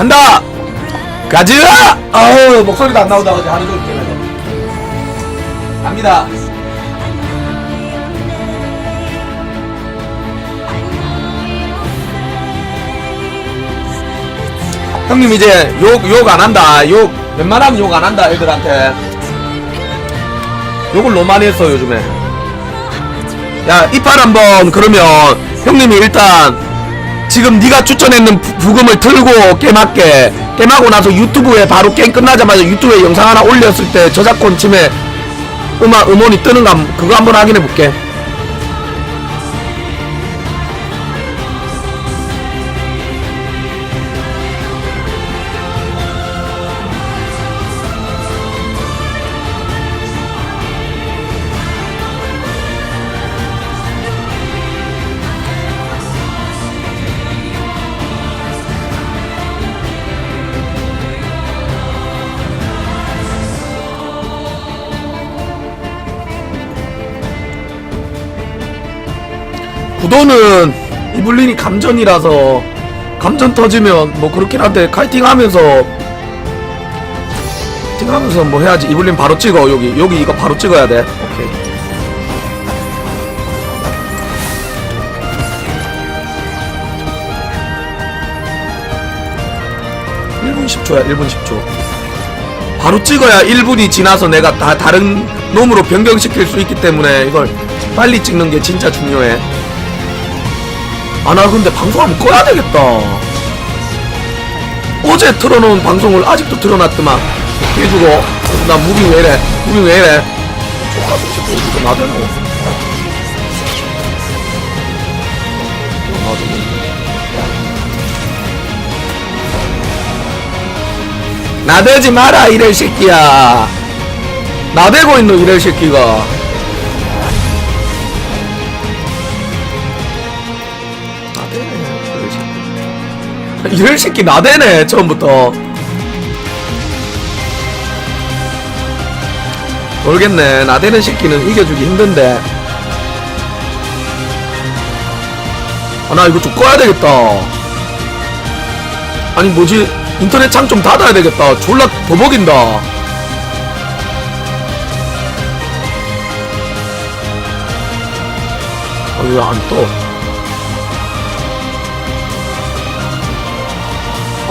간다! 가즈아! 아우, 목소리도 안 나오다, 어제 하루 종일 깨면서. 갑니다. 형님 이제 욕, 욕 안 한다. 욕, 웬만하면 욕 안 한다, 애들한테. 욕을 너무 많이 했어, 요즘에. 야, 이팔 한번, 그러면, 형님이 일단, 지금 네가 추천했는 부- 부금을 틀고 게임할게. 게임하고 나서 유튜브에 바로 게임 끝나자마자 유튜브에 영상 하나 올렸을 때 저작권 침해 음악, 음원이 뜨는가, 그거 한번 확인해 볼게. 구도는 이블린이 감전이라서 감전 터지면 뭐 그렇긴 한데 카이팅 하면서 카이팅 하면서 뭐 해야지. 이블린 바로 찍어. 여기 여기 이거 바로 찍어야 돼. 오케이. 일분 10초야 1분 10초. 바로 찍어야 1분이 지나서 내가 다 다른 놈으로 변경시킬 수 있기 때문에 이걸 빨리 찍는 게 진짜 중요해 아 나 근데 방송 한번 꺼야 되겠다. 어제 틀어놓은 방송을 아직도 틀어놨더만. 해주고 나 무빙 왜이래? 무빙 왜이래? 이거 나대노 나대지 마라 이럴 새끼야. 나대고 있노 이럴 새끼가 이럴 새끼 나대네 처음부터. 모르겠네. 나대는 새끼는 이겨주기 힘든데. 아 나 이거 좀 꺼야 되겠다. 아니 뭐지? 인터넷 창 좀 닫아야 되겠다. 졸라 버벅인다. 아, 왜안 떠?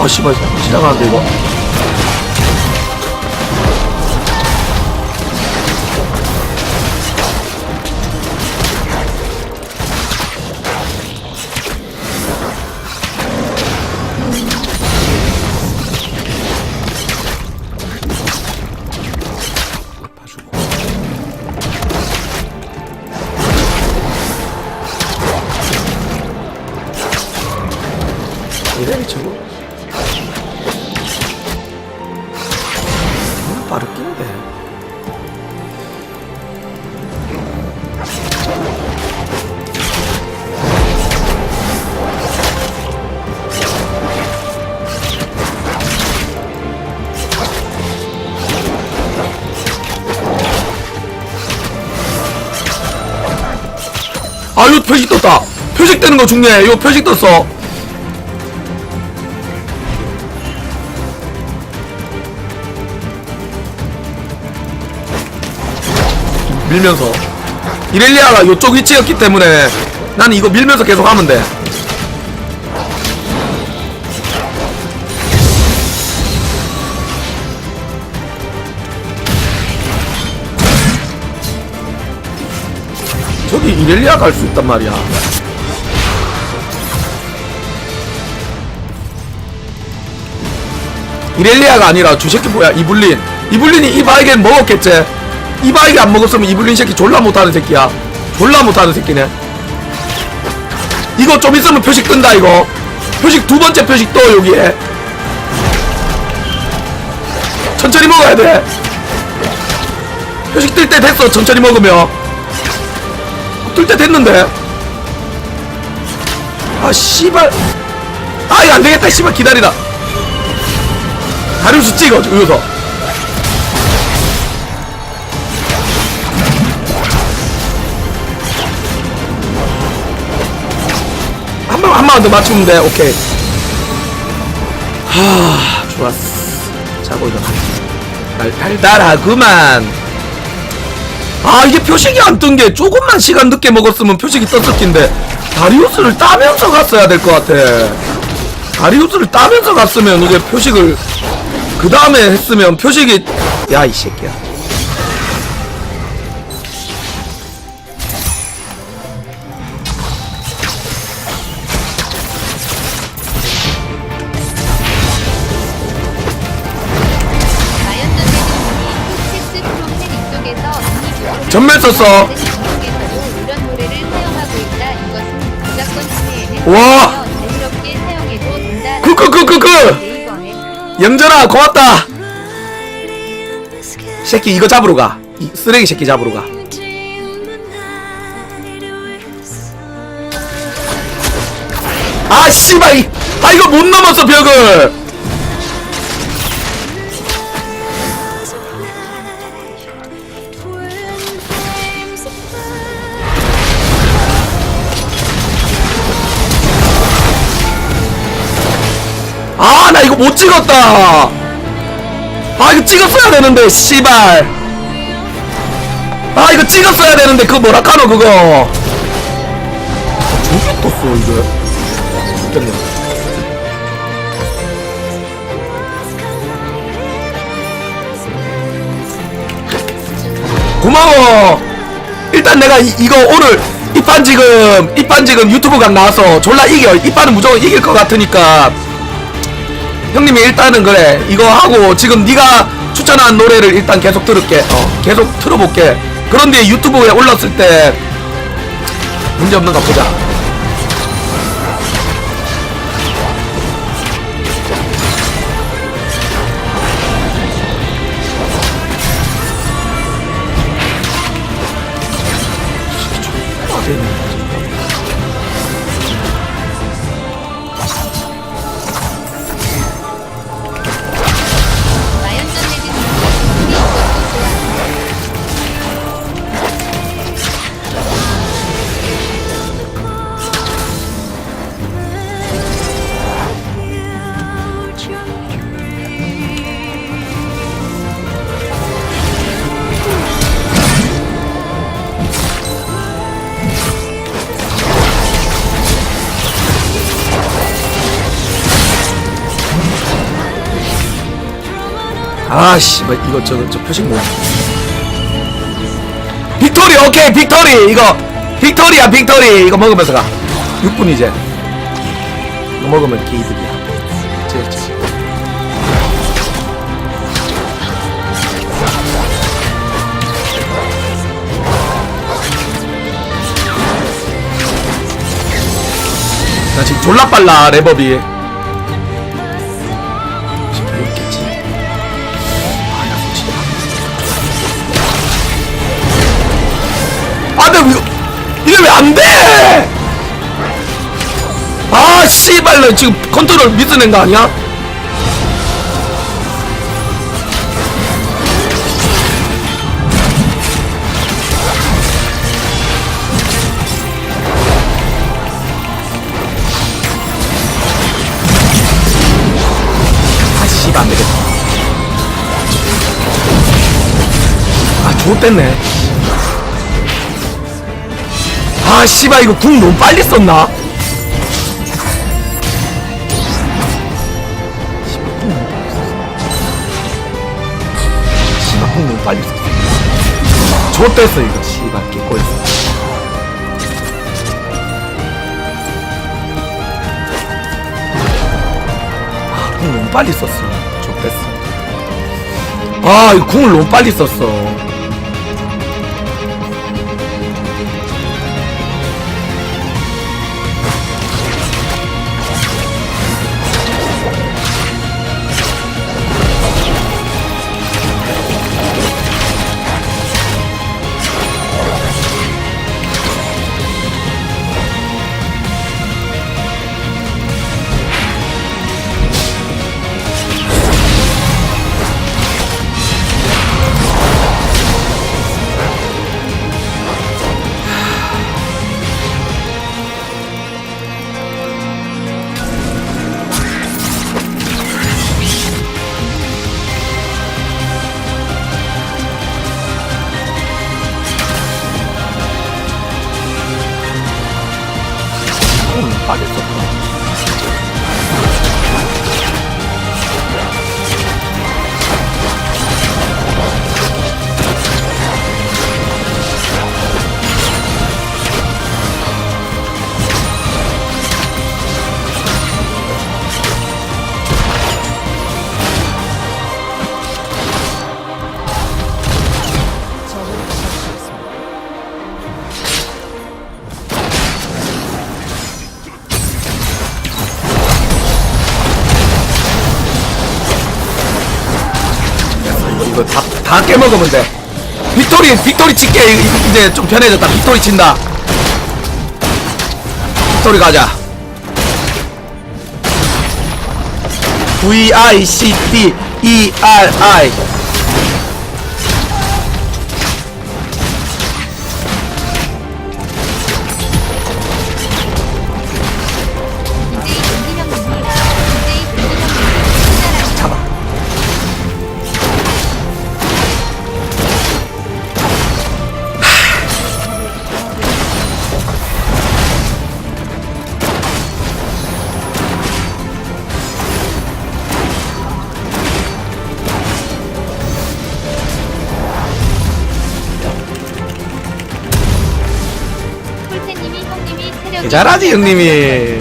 아, 씨발, 지나가는데, 이거? 표식 떴다. 표식 뜨는 거 중요해. 이거 표식 떴어. 밀면서 이렐리아가 이쪽 위치였기 때문에 나는 이거 밀면서 계속 하면 돼 이렐리아 갈 수 있단 말이야. 이렐리아가 아니라 저 새끼 뭐야? 이블린. 이블린이 이 바에겐 먹었겠지? 이 바에게 안 먹었으면 이블린 새끼 졸라 못하는 새끼야. 졸라 못하는 새끼네. 이거 좀 있으면 표식 뜬다 이거. 표식 두 번째 표식 떠 여기에. 천천히 먹어야 돼. 표식 뜰 때 됐어 천천히 먹으면 뜰 때 됐는데? 아 씨발. 아 이거 안 되겠다 씨발. 기다리다. 다리우스 찍어 여기서. 한 번, 한 번만 더 맞추면 돼. 오케이. 하 좋았어. 자고 일어나 달, 달달하구만 아 이게 표식이 안 뜬 게 조금만 시간 늦게 먹었으면 표식이 떴을 텐데 다리우스를 따면서 갔어야 될 것 같아. 다리우스를 따면서 갔으면 이게 표식을 그 다음에 했으면 표식이 야 이 새끼야 침해에는 와. 자유롭게 사용해도 된다. 그, 그, 그, 영전아 고맙다. 새끼 이거 잡으러 가. 이 쓰레기 새끼 잡으러 가. 아 씨발. 이- 아 이거 못 넘었어 벽을 못 찍었다. 아 이거 찍었어야 되는데 씨발. 아 이거 찍었어야 되는데 그거 뭐라 카노 그거. 저게 떴어 이거 웃겼네. 고마워. 일단 내가 이, 이거 오늘 이판 지금 이판 지금 유튜브가 나와서 졸라 이겨. 이판은 무조건 이길 것 같으니까 형님이 일단은 그래 이거 하고 지금 네가 추천한 노래를 일단 계속 들을게. 어 계속 틀어볼게. 그런데 유튜브에 올랐을 때 문제 없는가 보자 아씨. 뭐 이거 저거 저 표식 뭐야? 빅토리 오케이 빅토리. 이거 빅토리야 빅토리. 이거 먹으면서 가. 6분 이제. 이거 먹으면 개이득이야. 그치 나 지금 졸라 빨라 랩업이 아 근데 이거 이게 왜 안 돼? 아 씨발 나 지금 컨트롤 미스낸 거 아니야? 아안 되겠다 아 좋댔네 아 씨발 이거 궁 너무 빨리 썼나? 씨발 궁 너무 빨리 썼어 좋댔어 이거. 씨발 개꼬였어 아, 궁 너무 빨리 썼어. 좋댔어. 아 이거 궁을 너무 빨리 썼어 다, 다 깨먹으면 돼. 빅토리 빅토리 칠게. 이- 이제 좀 편해졌다. 빅토리 친다. 빅토리 가자. V I C T E R I 잘하지 형님이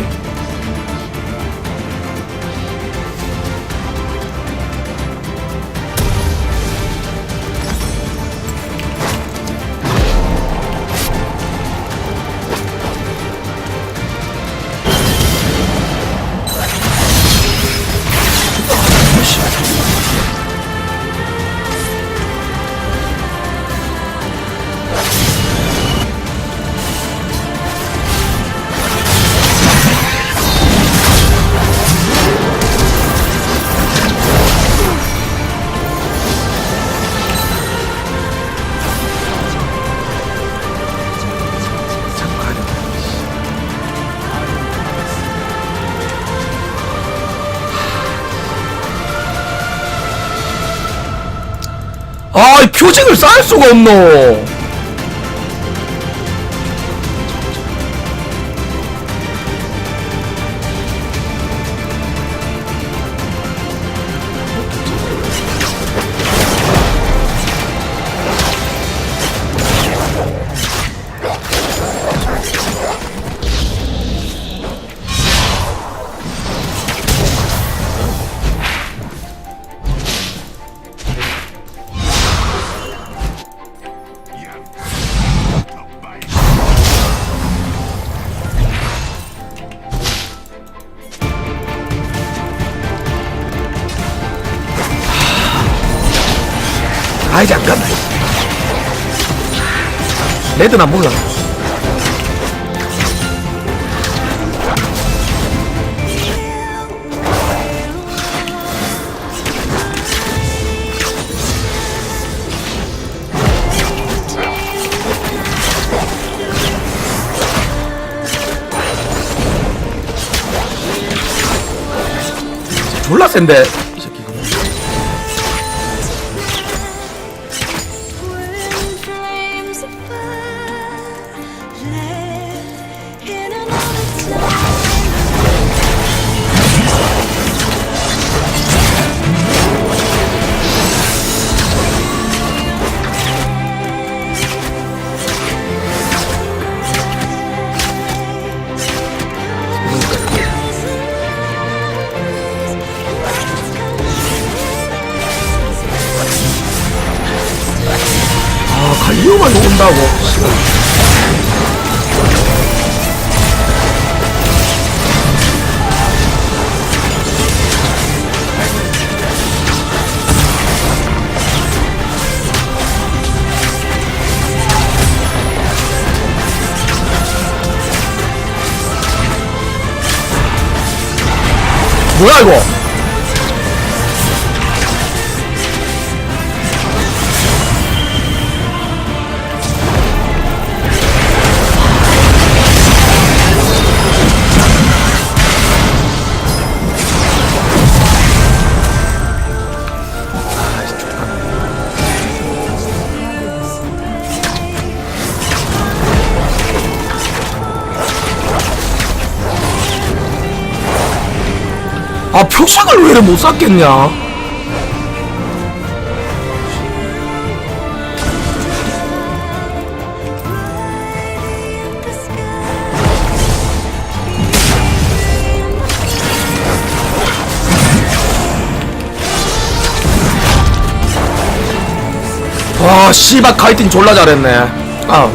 아, 이 표징을 쌓을 수가 없노. 레드나 몰라. 졸라 센데 뭐 표식을 왜 이래 못 샀겠냐? 와 씨발 카이팅 졸라 잘했네. 아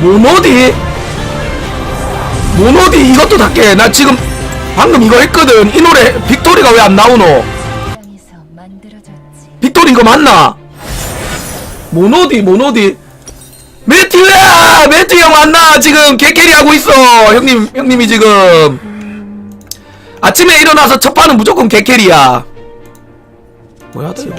모노디? 모노디 이것도 닦게. 나 지금 방금 이거 했거든. 이 노래 빅토리가 왜 안 나오노. 빅토리 이거 맞나? 모노디 모노디. 매튜야! 매튜 형 왔나? 지금 개캐리 하고 있어. 형님 형님이 지금. 아침에 일어나서 첫 판은 무조건 개캐리야. 뭐야 다 이거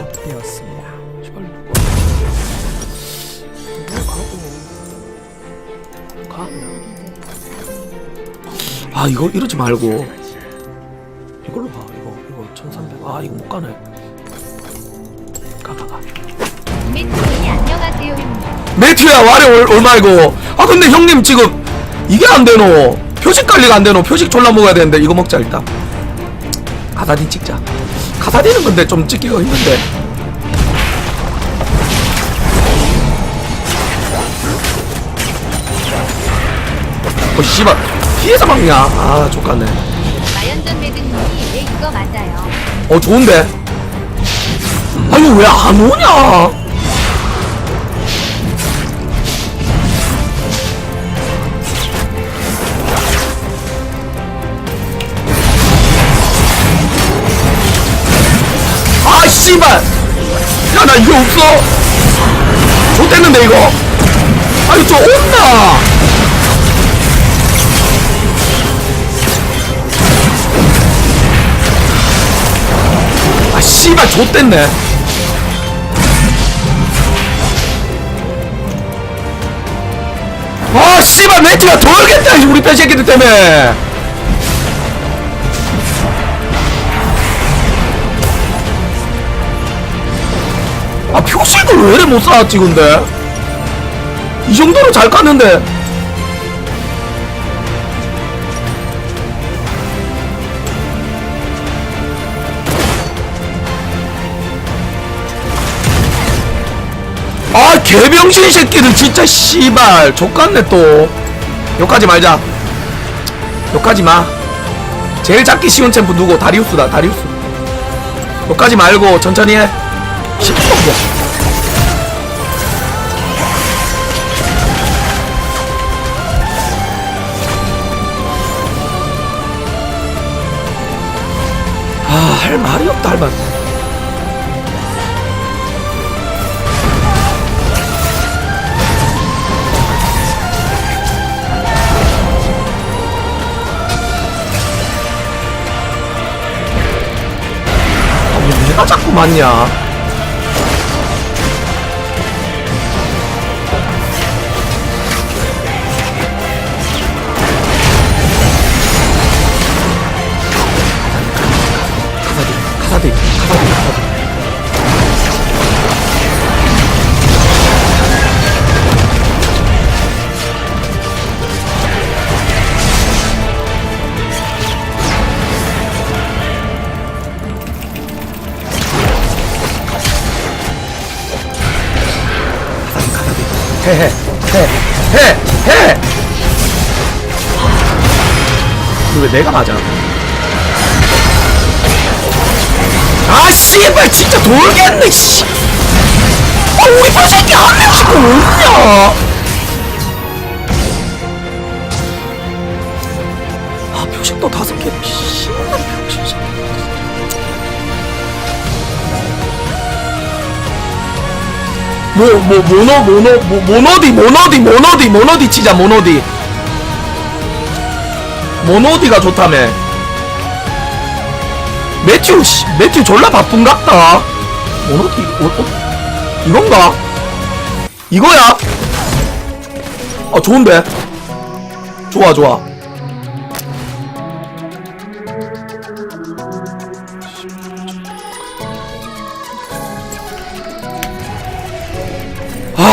아 이거 이러지 말고. 이걸로 가 이거 이거 1300 아 이거 못 가네. 가가가 안녕하세요 형님. 매튜야 와래 말고 아 근데 형님 지금 이게 안 되노? 표식 관리가 안 되노? 표식 졸라 먹어야 되는데 이거 먹자 일단. 카사딘 찍자. 카사딘은 근데 좀 찍기가 힘든데. 어 씨발 피해서 막냐 아 족같네. 맞아요. 어 좋은데? 아유 왜안 오냐? 아 씨발! 야 나 이거 없어. 좋댔는데 이거. 아유 저 온다 씨발 좆됐네. 아 씨발 매트가 돌겠다 이 우리 편 새끼들 때문에. 아 표식을 왜 이래 못 쌓았지 근데? 이 정도로 잘 깠는데 아 개병신 새끼들 진짜 씨발. 족같네 또. 욕하지 말자. 욕하지 마. 제일 잡기 쉬운 챔프 누구? 다리우스다 다리우스. 욕하지 말고 천천히 해. 10초야 아할 말이 없다 할 말. 맞냐? 해, 해! 이거 왜 내가 맞아? 아, 씨발, 진짜 돌겠네, 씨! 아, 우리 편 새끼 한 명씩 없냐? 아, 표식도 다섯 개, 씨 뭐, 뭐, 모노, 모노, 뭐, 모노디, 모노디, 모노디, 모노디 치자, 모노디. 모노디가 좋다며. 매튜, 씨, 매튜 졸라 바쁜 같다. 모노디, 어, 어, 이건가? 이거야? 아, 좋은데? 좋아, 좋아.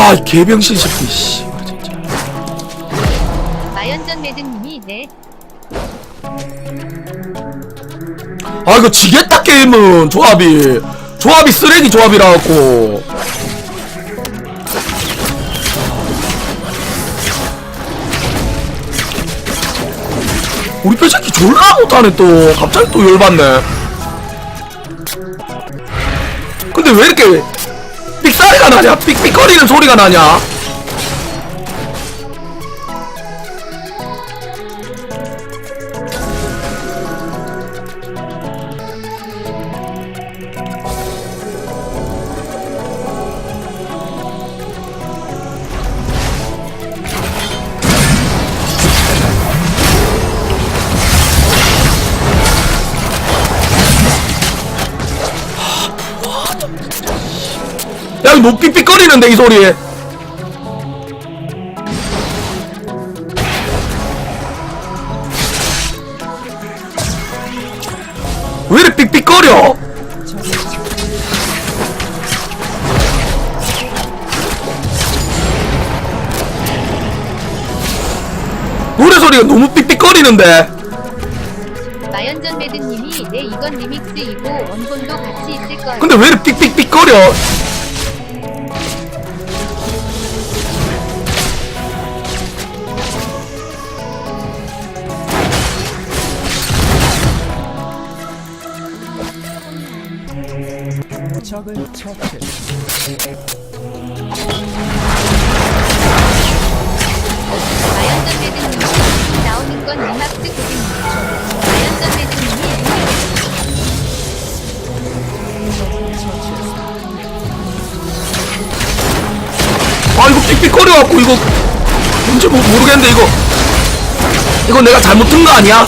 아, 이 개병신 새끼, 씨. 아, 진짜. 마연전 매드님이 네. 아 이거 지겠다 게임은. 조합이. 조합이 쓰레기 조합이라 갖고. 우리 뼈 새끼 졸라 못하네 또. 갑자기 또 열받네. 근데 왜 이렇게 삑사리가 나냐? 삑삑거리는 소리가 나냐 아니 뭐 삑삑거리는데 이 소리 왜 이렇게 삑삑거려? 노래 소리가 너무 삑삑거리는데. 마연전 매드님이 내 이건 리믹스이고 원본도 같이 있을 거야. 근데 왜 이렇게 삑삑삑거려 건 리막스 곡입니다. 마연전 매드님이 아 이거 삑삑거려갖고 이거 뭔지 모- 모르겠는데 이거 이거 내가 잘못 든 거 아니야?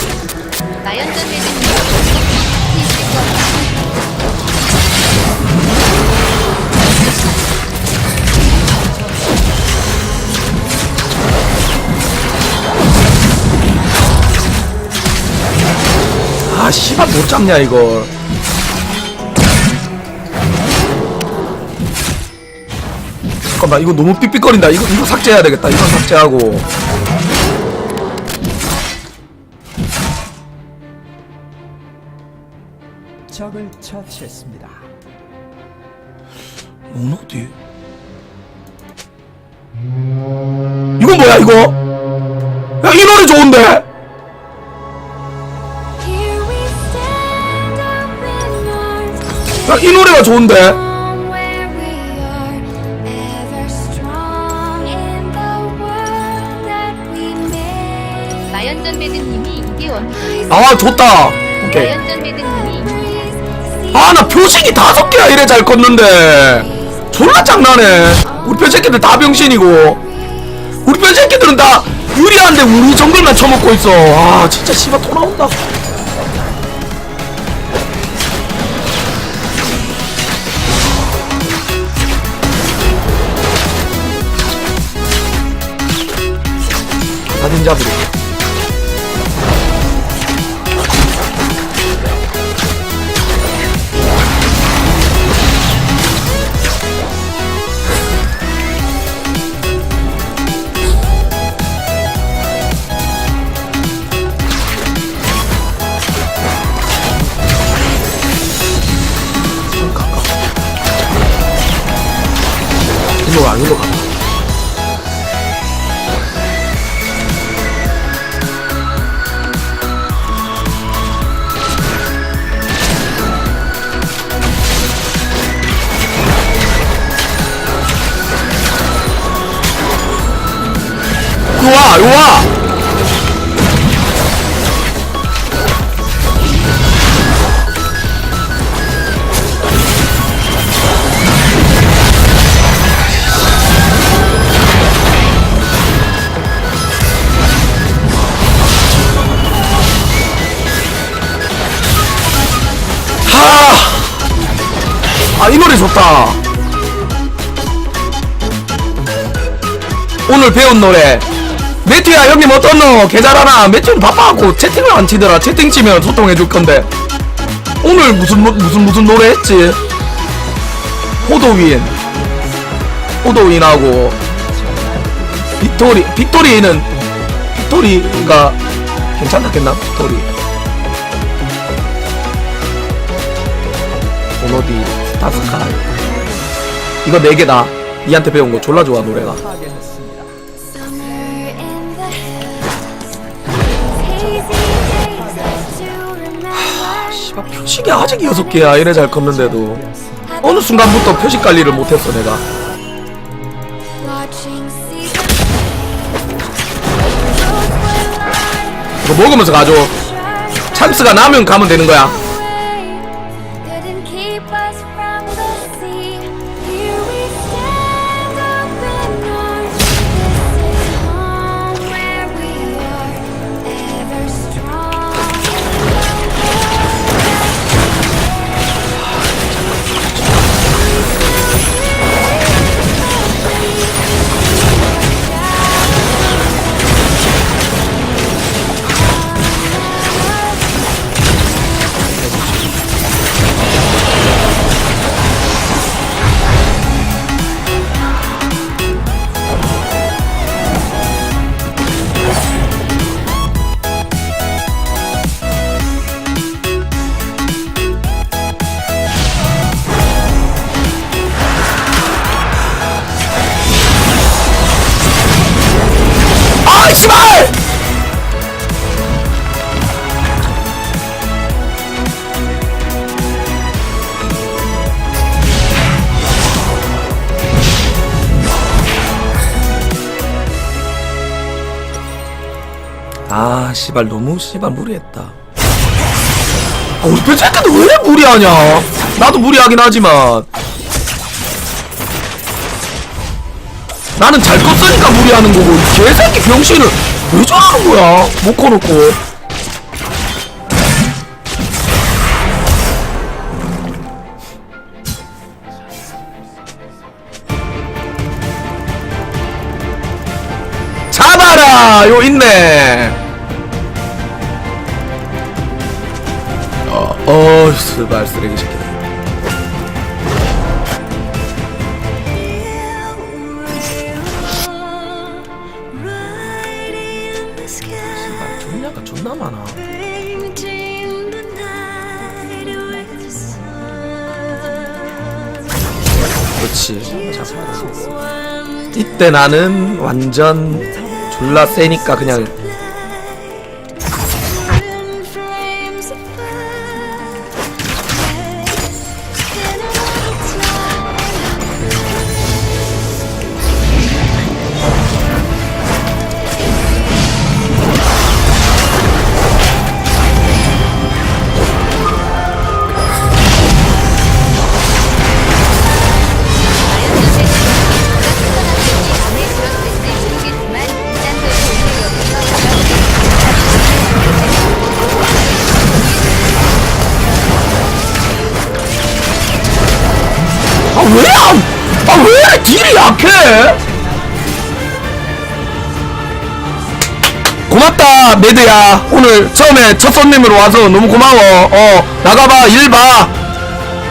아 씨발 못 잡냐 이걸 잠깐만 이거 너무 삑삑거린다. 이거 이거 삭제해야 되겠다. 이건 삭제하고. 적을 처치했습니다. 뭔 어디? 이건 뭐야 이거? 야 이 노래 좋은데 게 원본이고 아 좋다. 오케이. 아 나 표식이 다섯 개야 이래 잘 컸는데. 졸라 장난해 우리 뼈 새끼들 다 병신이고. 우리 뼈 새끼들은 다 유리한데 우리 정글만 쳐먹고 있어. 아 진짜 씨발 토 나온다 사진 잡으러 아, 이 노래 좋다. 오늘 배운 노래. 매튜야, 형님 어떻노? 계잘하나? 매튜는 바빠갖고 채팅을 안 치더라. 채팅 치면 소통해줄 건데. 오늘 무슨, 뭐- 무슨, 무슨 노래 했지? 호도윈. 호도윈하고. 빅토리, 빅토리는, 빅토리가 괜찮았겠나? 빅토리. 오너디 스타스칼 이거 4개다. 니한테 배운 거 졸라 좋아 노래가. remember. 씨발 표식이 아직 6개야. 이래 잘 컸는데도. 어느 순간부터 표식 관리를 못했어 내가. 이거 먹으면서 가져. 찬스가 나면 가면 되는 거야 씨발 너무 씨발 무리했다. 아, 우리 배새끼들 왜 무리하냐? 나도 무리하긴 하지만. 나는 잘 껐으니까 무리하는 거고 이 개새끼 병신을 왜 저러는 거야? 못 꺼놓고. 잡아라! 요 어, 스발 쓰레기 새끼들. 스발 존냐가 존나 많아. 그렇지. 잡아. 이때 나는 완전 졸라 세니까 그냥 왜 안? 아 왜 딜이 약해? 고맙다 매드야. 오늘 처음에 첫 손님으로 와서 너무 고마워. 어 나가봐 일 봐.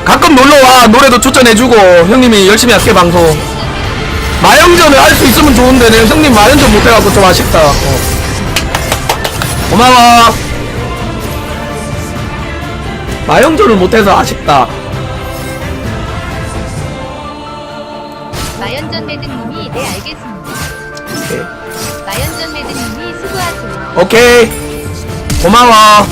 가끔 놀러와. 노래도 추천해주고. 형님이 열심히 할게 방송. 마영전을 할 수 있으면 좋은데 내 형님 마영전 못해갖고 좀 아쉽다. 어. 고마워. 마영전을 못해서 아쉽다 마연전 매드님이 네 알겠습니다. 오케이. 마연전 매드님이 수고하세요. 오케이 고마워